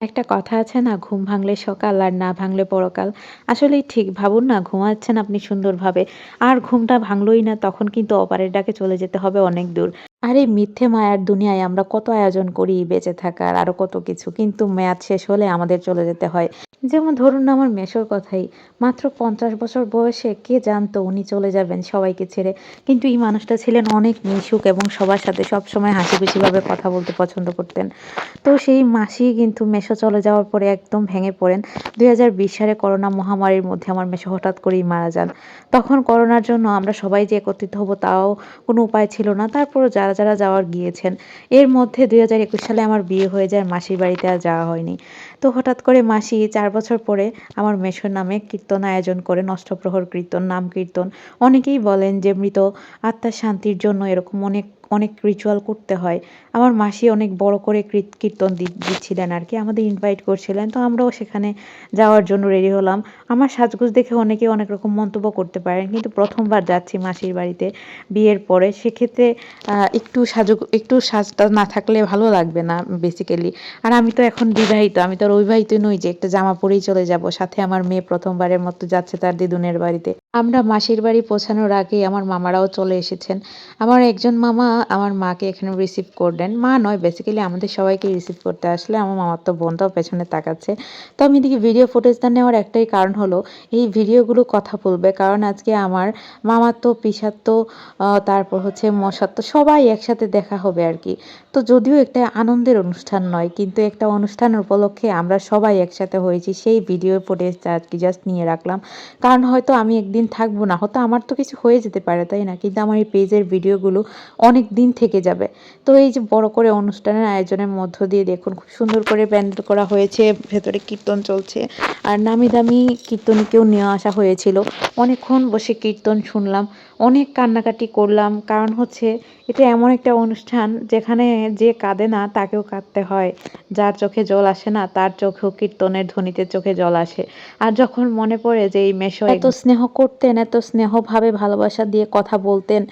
একটা কথা আছে না, ঘুম ভাঙলে সকাল আর না ভাঙলে পরকাল। আসলেই ঠিক, ভাবুন না, ঘুমাচ্ছেন আপনি সুন্দরভাবে। আর ঘুমটা ভাঙলই না, তখন কিন্তু অপারের ডাকে চলে যেতে হবে অনেক দূর। আর এই মিথ্যে মায়ার দুনিয়ায় আমরা কত আয়োজন করি, বেঁচে থাকার আরও কত কিছু। কিন্তু মেয়াদ শেষ হলে আমাদের চলে যেতে হয়। যেমন ধরুন আমার মেসোর কথাই, মাত্র পঞ্চাশ বছর বয়সে কে জানতো উনি চলে যাবেন সবাইকে ছেড়ে? কিন্তু এই মানুষটা ছিলেন অনেক মিশুক এবং সবার সাথে সবসময় হাসি খুশিভাবে কথা বলতে পছন্দ করতেন। তো সেই মাসি কিন্তু মেসো চলে যাওয়ার পরে একদম ভেঙে পড়েন। দুই হাজার বিশ সালে করোনা মহামারীর মধ্যে আমার মেসো হঠাৎ করেই মারা যান। তখন করোনার জন্য আমরা সবাই যে একত্রিত হব তাও কোনো উপায় ছিল না। তারপরও যারা যারা যাওয়ার গিয়েছেন। এর মধ্যে দুই হাজার একুশ সালে আমার বিয়ে হয়ে যায়, মাসির বাড়িতে আর যাওয়া হয়নি। তো হঠাৎ করে মাসি চার বছর পরে আমার মেসোর নামে কীর্তন আয়োজন করে অষ্টপ্রহর কীর্তন, নাম কীর্তন। অনেকেই বলেন যে মৃত আত্মার শান্তির জন্য এরকম অনেক অনেক রিচুয়াল করতে হয়। আমার মাসি অনেক বড় করে কীর্তন দিচ্ছিলেন আর কি, আমাদের ইনভাইট করছিলেন। তো আমরাও সেখানে যাওয়ার জন্য রেডি হলাম। আমার সাজগোজ দেখে অনেকে অনেক রকম মন্তব্য করতে পারেন, কিন্তু প্রথমবার যাচ্ছি মাসির বাড়িতে বিয়ের পরে। সেক্ষেত্রে একটু সাজ একটু সাজটা না থাকলে ভালো লাগবে না বেসিক্যালি আর আমি তো এখন বিবাহিত, আমি তো আর অবিবাহিত নই যে একটা জামা পরেই চলে যাব। সাথে আমার মেয়ে প্রথমবারের মতো যাচ্ছে তার দিদুনের বাড়িতে। আমরা মাসির বাড়ি পৌঁছানোর আগেই আমার মামারাও চলে এসেছেন। আমার একজন মামা আমার মাকে এখানে রিসিভ করলেন। মা নয় বেসিক্যালি আমাদের সবাইকে রিসিভ করতে আসলে আমার মামার তো বোনটাও পেছনে তাকাচ্ছে। তো আমি এদিকে ভিডিও ফুটেজটা নেওয়ার একটাই কারণ হলো, এই ভিডিওগুলো কথা বলবে। কারণ আজকে আমার মামার তো, পিসার তো তারপর হচ্ছে মশার তো সবাই একসাথে দেখা হবে আর কি। তো যদিও একটা আনন্দের অনুষ্ঠান নয়, কিন্তু একটা অনুষ্ঠানের উপলক্ষে আমরা সবাই একসাথে হয়েছি। সেই ভিডিও ফুটেজটা আজকে জাস্ট নিয়ে রাখলাম। কারণ হয়তো আমি একদিন থাকব না, হয়তো আমার তো কিছু হয়ে যেতে পারে, তাই না? কিন্তু আমার এই পেজের ভিডিওগুলো অনেক দিন থেকে যাবে। তো এই যে বড় করে অনুষ্ঠানের আয়োজনের মধ্য দিয়ে দেখুন, খুব সুন্দর করে প্যান্ডেল করা হয়েছে, ভেতরে কীর্তন চলছে। আর নামি দামি কীর্তনীকেও নিয়ে আসা হয়েছিল। অনেকক্ষণ বসে কীর্তন শুনলাম, অনেক কান্নাকাটি করলাম। কারণ হচ্ছে, এটা এমন একটা অনুষ্ঠান যেখানে যে কাঁদে না, তাকেও কাঁদতে হয়। যার চোখে জল আসে না, তার চোখেও কীর্তনের ধ্বনিতে চোখে জল আসে। আর যখন মনে পড়ে যে এই মেশো এত স্নেহ করতেন, এত স্নেহভাবে ভালোবাসা দিয়ে কথা বলতেন।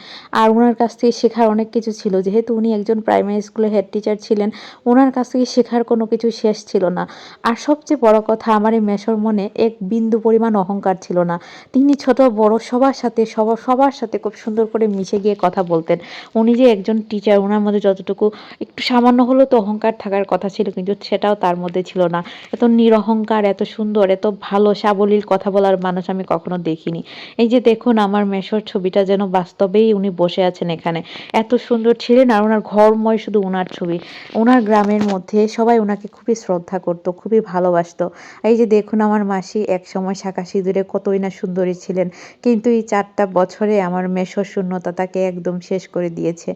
আর ওনার কাছ থেকে শেখার অনেক কিছু ছিল। যেহেতু উনি একজন প্রাইমারি স্কুলের হেড টিচার ছিলেন ওনার কাছ থেকে শেখার কোনো কিছু শেষ ছিল না। আর সবচেয়ে বড় কথা, আমার এই মেশোর মনে এক বিন্দু পরিমাণ অহংকার ছিল না। তিনি ছোট, বড়, সবার সাথে সবার সবার সাথে খুব সুন্দর করে মিশে গিয়ে কথা বলতেন। উনি যে একজন টিচার ওনার মধ্যে যতটুকু একটু সামান্য হলেও তো অহংকার থাকার কথা ছিল, কিন্তু সেটাও তার মধ্যে ছিল না। এত নিরহংকার, এত সুন্দর, এত ভালো, সাবলীল কথা বলার মানুষ আমি কখনো দেখিনি। এই যে দেখুন আমার মেশোর ছবিটা যেন বাস্তবেই উনি বসে আছেন এখানে। এত সুন্দর ছিলেন আর ওনার ঘরময় শুধু ওনার ছবি। ওনার গ্রামের মধ্যে সবাই ওনাকে খুবই শ্রদ্ধা করতো, খুবই ভালোবাসতো। এই যে দেখুন আমার মাসি এক সময় শাঁখা সিঁদুরে কতই না সুন্দরী ছিলেন, কিন্তু এই চারটা বছরে আমার মেশোর শূন্যতা তাকে একদম শেষ করে দিয়েছে।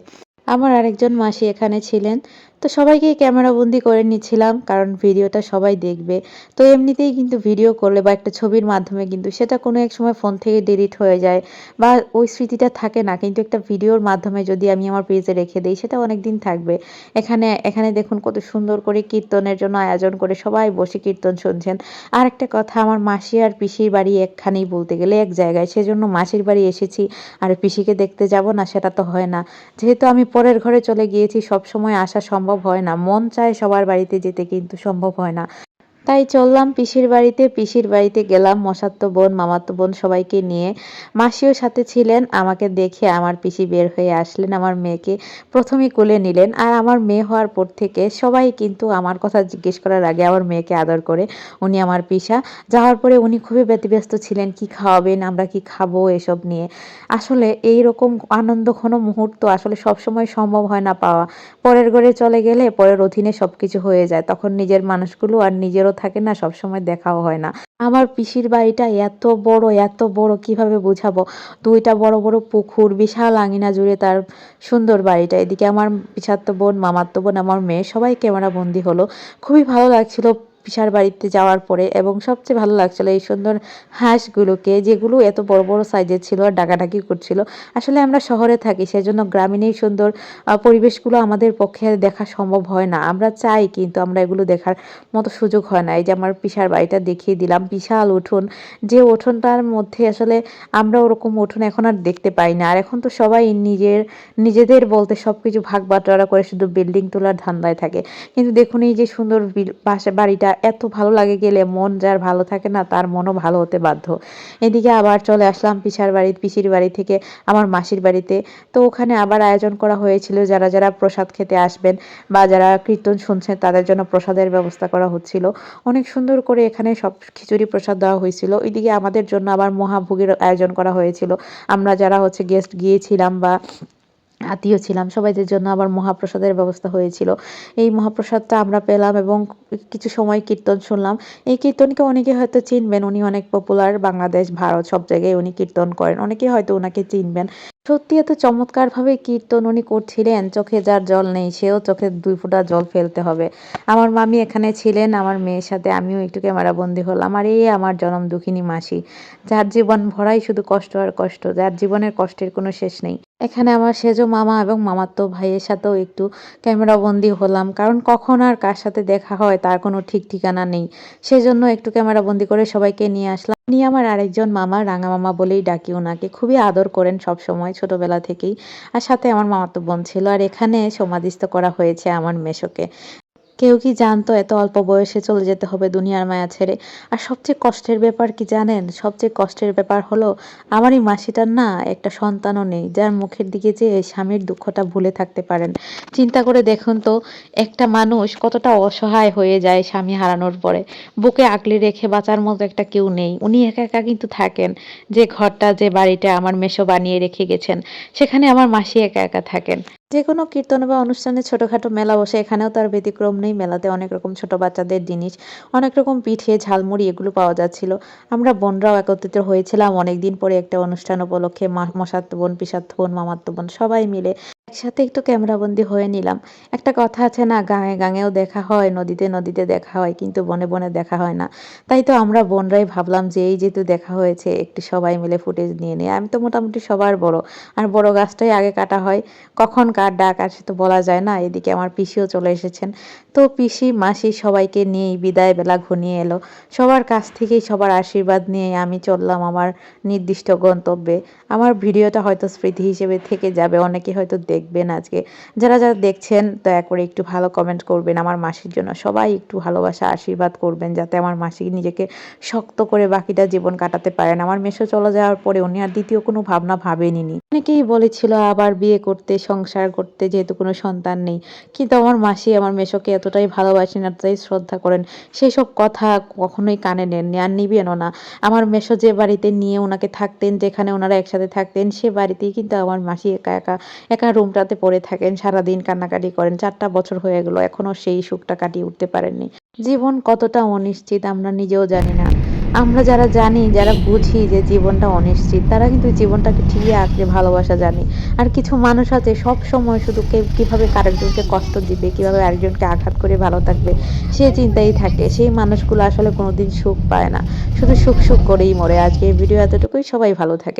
আমার আরেকজন মাসি এখানে ছিলেন তো সবাইকেই ক্যামেরাবন্দি করে নিচ্ছিলাম, কারণ ভিডিওটা সবাই দেখবে। তো এমনিতেই কিন্তু ভিডিও করলে বা একটা ছবির মাধ্যমে কিন্তু সেটা কোনো এক সময় ফোন থেকে ডিলিট হয়ে যায় বা ওই স্মৃতিটা থাকে না, কিন্তু একটা ভিডিওর মাধ্যমে যদি আমি আমার পেজে রেখে দিই, সেটা অনেক দিন থাকবে। এখানে এখানে দেখুন কত সুন্দর করে কীর্তনের জন্য আয়োজন করে সবাই বসে কীর্তন শুনছেন। আর একটা কথা, আমার মাসি আর পিসির বাড়ি একখানেই বলতে গেলে এক জায়গায়, সেজন্য মাসির বাড়ি এসেছি, আর পিসিকে দেখতে যাব না, সেটা তো হয় না। যেহেতু আমি পরের ঘরে চলে গিয়েছি সব সময় আসা সম্ভব সম্ভব হয় না। মন চায় সবার বাড়িতে যেতে কিন্তু সম্ভব হয় না। তাই চললাম পিসির বাড়িতে পিসির বাড়িতে গেলাম মশাত্ম বোন মামাত্ম বোন সবাইকে নিয়ে। মাসিও সাথে ছিলেন, আমাকে দেখে আমার পিসি বের হয়ে আসলেন, আমার মেয়েকে প্রথমে কোলে নিলেন। আর আমার মেয়ে হওয়ার পর থেকে সবাই কিন্তু আমার কথা জিজ্ঞেস করার আগে আমার মেয়েকে আদর করে, উনি আমার পিসা। যাওয়ার পরে উনি খুবই ব্যতিব্যস্ত ছিলেন, কি খাওয়াবেন, আমরা কি খাব এসব নিয়ে। আসলে এই রকম আনন্দ ঘন মুহূর্ত আসলে সবসময় সম্ভব হয় না পাওয়া। পরের ঘরে চলে গেলে পরের অধীনে সব কিছু হয়ে যায়, তখন নিজের মানুষগুলো আর নিজেরও থাকে না সব সময় দেখাও হয় না। আমার পিসির বাড়িটা এত বড় এত বড়, কীভাবে বোঝাবো? দুইটা বড় বড় পুকুর, বিশাল আঙিনা জুড়ে তার সুন্দর বাড়িটা। এদিকে আমার পিসাত্ত বোন মামাত্ম বোন, আমার মেয়ে, সবাই ক্যামেরা বন্দি হলো। খুবই ভালো লাগছিল। পিসার বাড়িতে যাওয়ার পরে এবং সবচেয়ে ভালো লাগছিল এই সুন্দর হাঁসগুলোকে, যেগুলো এত বড় বড় সাইজের ছিল আর ডাকাডাকি করছিল। আসলে আমরা শহরে থাকি, সেজন্য গ্রামীণ এই সুন্দর পরিবেশগুলো আমাদের পক্ষে দেখা সম্ভব হয় না। আমরা চাই কিন্তু আমরা এগুলো দেখার মতো সুযোগ হয় না। এই যে আমার পিসার বাড়িটা দেখিয়ে দিলাম, বিশাল উঠোন। যে উঠোনটার মধ্যে আসলে আমরা ওরকম উঠোন এখন আর দেখতে পাই না। আর এখন তো সবাই নিজের, নিজেদের বলতে সব কিছু ভাগ বাটোয়ারা করে শুধু বিল্ডিং তোলার ধান্দায় থাকে। কিন্তু দেখুন এই যে সুন্দর বাসা, বাড়িটা এত ভালো লাগে গেলে মন যার ভালো থাকে না, তার মনও ভালো হতে বাধ্য। এদিকে আবার চলে আসলাম পিসার বাড়ি, পিসির বাড়ি থেকে আমার মাসির বাড়িতে। তো ওখানে আবার আয়োজন করা হয়েছিল যারা যারা প্রসাদ খেতে আসবেন বা যারা কীর্তন শুনছেন তাদের জন্য প্রসাদের ব্যবস্থা করা হচ্ছিল। অনেক সুন্দর করে এখানে সব খিচুড়ি প্রসাদ দেওয়া হয়েছিল। ওইদিকে আমাদের জন্য আবার মহাভোগের আয়োজন করা হয়েছিল। আমরা যারা হচ্ছে গেস্ট গিয়েছিলাম বা আত্মীয় ছিলাম। সবাইদের জন্য আবার মহাপ্রসাদের ব্যবস্থা হয়েছিল। এই মহাপ্রসাদটা আমরা পেলাম এবং কিছু সময় কীর্তন শুনলাম। এই কীর্তনকে অনেকে হয়তো চিনবেন, উনি অনেক পপুলার বাংলাদেশ, ভারত, সব জায়গায় উনি কীর্তন করেন। অনেকে হয়তো ওনাকে চিনবেন। সত্যি এত চমৎকারভাবে কীর্তন উনি করছিলেন, চোখে যার জল নেই, সেও চোখে দুই ফোঁটা জল ফেলতে হবে। আমার মামি এখানে ছিলেন, আমার মেয়ের সাথে আমিও একটু ক্যামেরাবন্দি হলাম। আর এই আমার জনম দুঃখিনী মাসি, যার জীবন ভরাই শুধু কষ্ট আর কষ্ট, যার জীবনের কষ্টের কোনো শেষ নেই। এখানে আমার সেজো মামা এবং মামাতো ভাইয়ের সাথেও একটু ক্যামেরাবন্দি হলাম, কারণ কখন আর কার সাথে দেখা হয় তার কোনো ঠিক ঠিকানা নেই। সেজন্য একটু ক্যামেরাবন্দি করে সবাইকে নিয়ে আসলাম। উনি আমার আরেকজন মামা, রাঙা মামা বলেই ডাকি ওনাকে। খুবই আদর করেন সব সময় ছোটবেলা থেকেই। আর সাথে আমার মামাতো বোন ছিল। আর এখানে সমাধিস্থ করা হয়েছে আমার মেশোকে কেউ কি জানতো এত অল্প বয়সে চলে যেতে হবে দুনিয়ার মায়া ছেড়ে? আর সবচেয়ে কষ্টের ব্যাপার কি জানেন? সবচেয়ে কষ্টের ব্যাপার হলো আমার এই মাসিটার না একটা সন্তানও নেই, যার মুখের দিকে যে স্বামীর দুঃখটা ভুলে থাকতে পারেন। চিন্তা করে দেখুন তো, একটা মানুষ কতটা অসহায় হয়ে যায় স্বামী হারানোর পরে। বুকে আগলে রেখে বাঁচার মতো একটা কেউ নেই। উনি একা একা কিন্তু থাকেন। যে ঘরটা, যে বাড়িটা আমার মেসো বানিয়ে রেখে গেছেন, সেখানে আমার মাসি একা একা থাকেন। যে কোনো কীর্তন বা অনুষ্ঠানে ছোটোখাটো মেলা বসে, এখানেও তার ব্যতিক্রম নেই। মেলাতে অনেক রকম ছোট বাচ্চাদের জিনিস, অনেক রকম পিঠে, ঝালমুড়ি এগুলো পাওয়া যাচ্ছিল। আমরা বোনরাও একত্রিত হয়েছিলাম অনেক দিন পরে একটা অনুষ্ঠান উপলক্ষে মশাতো বোন পিসাত বোন মামাতো বোন সবাই মিলে। একসাথে একটু ক্যামেরাবন্দি হয়ে নিলাম। একটা কথা আছে না গাঙে গাঙেও দেখা হয়, নদীতে নদীতে দেখা হয়, কিন্তু বনে বনে দেখা হয় না। তাই তো আমরা বোনরাই ভাবলাম যে এই যেহেতু দেখা হয়েছে, একটু সবাই মিলে ফুটেজ নিয়ে নিই। আমি তো মোটামুটি সবার বড়। আর বড় গাছটাই আগে কাটা হয়। কখন কার ডাক আসে তো বলা যায় না, এদিকে আমার পিসিও চলে এসেছেন। তো পিসি, মাসি সবাইকে নিয়েই বিদায় বেলা ঘনিয়ে এলো। সবার কাছ থেকেই সবার আশীর্বাদ নিয়ে আমি চললাম আমার নির্দিষ্ট গন্তব্যে। আমার ভিডিওটা হয়তো স্মৃতি হিসেবে থেকে যাবে, অনেকে হয়তো দেখবেন আজকে। যারা যারা দেখছেন, দয়া করে একটু ভালো কমেন্ট করবেন আমার মাসির জন্য। সবাই একটু ভালোবাসা, আশীর্বাদ করবেন যাতে আমার মাসি নিজেকে শক্ত করে বাকিটা জীবন কাটাতে পারেন। আমার মেসো চলে যাওয়ার পরে উনি আর দ্বিতীয় কোনো ভাবনা ভাবেনি অনেকেই বলেছিল, আবার বিয়ে করতে, সংসার করতে, যেহেতু কোনো সন্তান নেই। কিন্তু আমার মাসি আমার মেসোকে এতটাই ভালোবাসেন, এতটাই শ্রদ্ধা করেন। সেই সব কথা কখনোই কানে নেননি, আর নিবেনও না। আমার মেসো যে বাড়িতে নিয়ে ওনাকে থাকতেন, যেখানে ওনারা একসাথে থাকতেন, সে বাড়িতেই কিন্তু আমার মাসি একা একা একা রুমটাতে পড়ে থাকেন, সারাদিন কান্নাকাটি করেন, চারটা বছর হয়ে গেল, এখনও সেই সুখটা কাটিয়ে উঠতে পারেননি। জীবন কতটা অনিশ্চিত আমরা নিজেও জানি না। আমরা যারা জানি, যারা বুঝি যে জীবনটা অনিশ্চিত, তারা কিন্তু জীবনটাকে ঠিকই আঁকড়ে ভালোবাসা জানি। আর কিছু মানুষ আছে, সব সময় শুধু কে কীভাবে আরেকজনকে কষ্ট দিবে, কীভাবে আরেকজনকে আঘাত করে ভালো থাকবে, সে চিন্তাই থাকে। সেই মানুষগুলো আসলে কোনোদিন সুখ পায় না। শুধু সুখ সুখ করেই মরে। আজকে এই ভিডিও এতটুকুই। সবাই ভালো থাকে